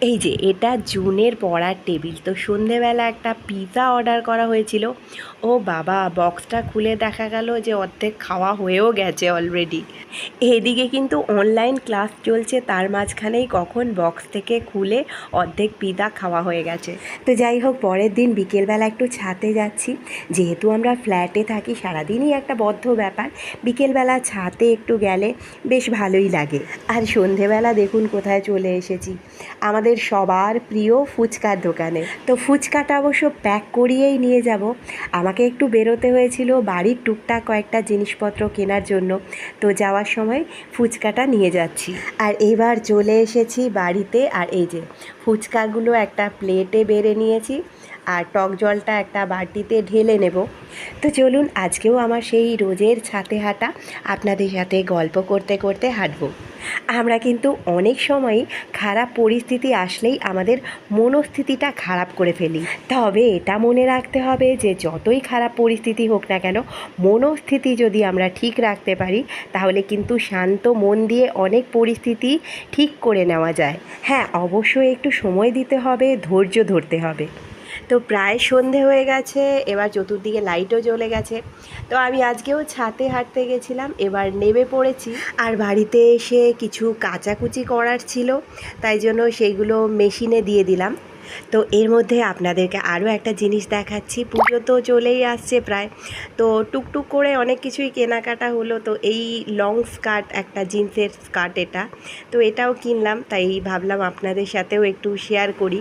এই যে, এটা জুনের পড়ার টেবিল। তো সন্ধেবেলা একটা পিৎজা অর্ডার করা হয়েছিল। ও বাবা, বক্সটা খুলে দেখা গেল যে অর্ধেক খাওয়া হয়েও গেছে অলরেডি এদিকে কিন্তু অনলাইন ক্লাস চলছে, তার মাঝখানেই কখন বক্স থেকে খুলে অর্ধেক পিৎজা খাওয়া হয়ে গেছে। তো যাই হোক, পরের দিন বিকেলবেলা একটু ছাতে যাচ্ছি। যেহেতু আমরা ফ্ল্যাটে থাকি, সারাদিনই একটা বদ্ধ ব্যাপার। বিকেলবেলা ছাতে একটু গেলে বেশ ভালোই লাগে। আর সন্ধেবেলা দেখুন কোথায় চলে এসেছি। আমাদের সবার প্রিয় ফুচকার দোকানে। তো ফুচকাটা অবশ্য প্যাক করিয়েই নিয়ে যাব। আমাকে একটু বেরোতে হয়েছিল বাড়ির টুকটাক কয়েকটা জিনিসপত্র কেনার জন্য। তো যাওয়ার সময় ফুচকাটা নিয়ে যাচ্ছি। আর এবার চলে এসেছি বাড়িতে। আর এই যে ফুচকাগুলো একটা প্লেটে বেড়ে নিয়েছি। আর টক জলটা একটা বাটিতে ঢেলে নেব। তো চলুন, আজকেও আমার সেই রোজের ছাতে হাঁটা। আপনাদের সাথে গল্প করতে করতে হাঁটবো। আমরা কিন্তু অনেক সময়ই খারাপ পরিস্থিতি আসলেই আমাদের মনস্থিতিটা খারাপ করে ফেলি। তবে এটা মনে রাখতে হবে যে যতই খারাপ পরিস্থিতি হোক না কেন, মনস্থিতি যদি আমরা ঠিক রাখতে পারি, তাহলে কিন্তু শান্ত মন দিয়ে অনেক পরিস্থিতি ঠিক করে নেওয়া যায়। হ্যাঁ অবশ্যই একটু সময় দিতে হবে, ধৈর্য ধরতে হবে। তো প্রায় সন্ধে হয়ে গেছে, এবার চতুর্দিকে লাইটও জ্বলে গেছে। তো আমি আজকেও ছাতে হাঁটতে গেছিলাম, এবার নেমে পড়েছি। আর বাড়িতে এসে কিছু কাচাকুচি করার ছিল, তাই জন্য সেইগুলো মেশিনে দিয়ে দিলাম। তো এর মধ্যে আপনাদেরকে আরও একটা জিনিস দেখাচ্ছি। পুজো তো চলেই আসছে প্রায়। তো টুকটুক করে অনেক কিছুই কেনাকাটা হলো। তো এই লং স্কার্ট, একটা জিন্সের স্কার্ট এটা। তো এটাও কিনলাম, তাই ভাবলাম আপনাদের সাথেও একটু শেয়ার করি।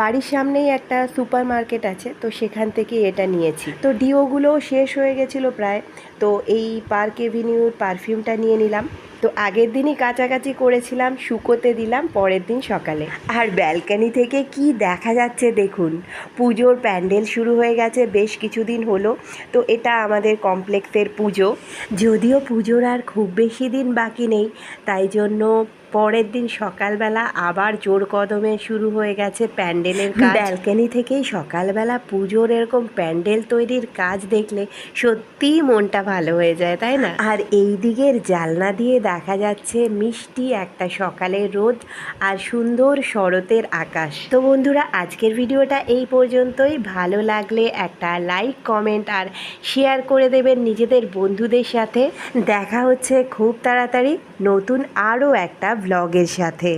বাড়ির সামনেই একটা সুপার মার্কেট আছে, তো সেখান থেকে এটা নিয়েছি। তো ডিওগুলোও শেষ হয়ে গেছিল প্রায়। তো এই পার্ক এভিনিউর পারফিউমটা নিয়ে নিলাম। তো আগের দিনই কাছাকাছি করেছিলাম, শুকোতে দিলাম, পরের দিন সকালে। আর ব্যালকানি থেকে কি দেখা যাচ্ছে দেখুন, পুজোর প্যান্ডেল শুরু হয়ে গেছে, বেশ কিছুদিন হলো। তো এটা আমাদের কমপ্লেক্সের পুজো। যদিও পুজোর আর খুব বেশি দিন বাকি নেই, তাই জন্য পরের দিন সকালবেলা আবার জোর কদমে শুরু হয়ে গেছে প্যান্ডেলের কাজ। ব্যালকানি থেকেই সকালবেলা পুজোর এরকম প্যান্ডেল তৈরির কাজ দেখলে সত্যিই মনটা ভালো হয়ে যায়, তাই না? আর এই দিকের জালনা দিয়ে দেখা যাচ্ছে মিষ্টি একটা সকালের রোদ আর সুন্দর শরতের আকাশ। তো বন্ধুরা, আজকের ভিডিওটা এই পর্যন্তই। ভালো লাগলে একটা লাইক, কমেন্ট আর শেয়ার করে দেবেন নিজেদের বন্ধুদের সাথে। দেখা হচ্ছে খুব তাড়াতাড়ি নতুন আরও একটা ব্লগের সাথে।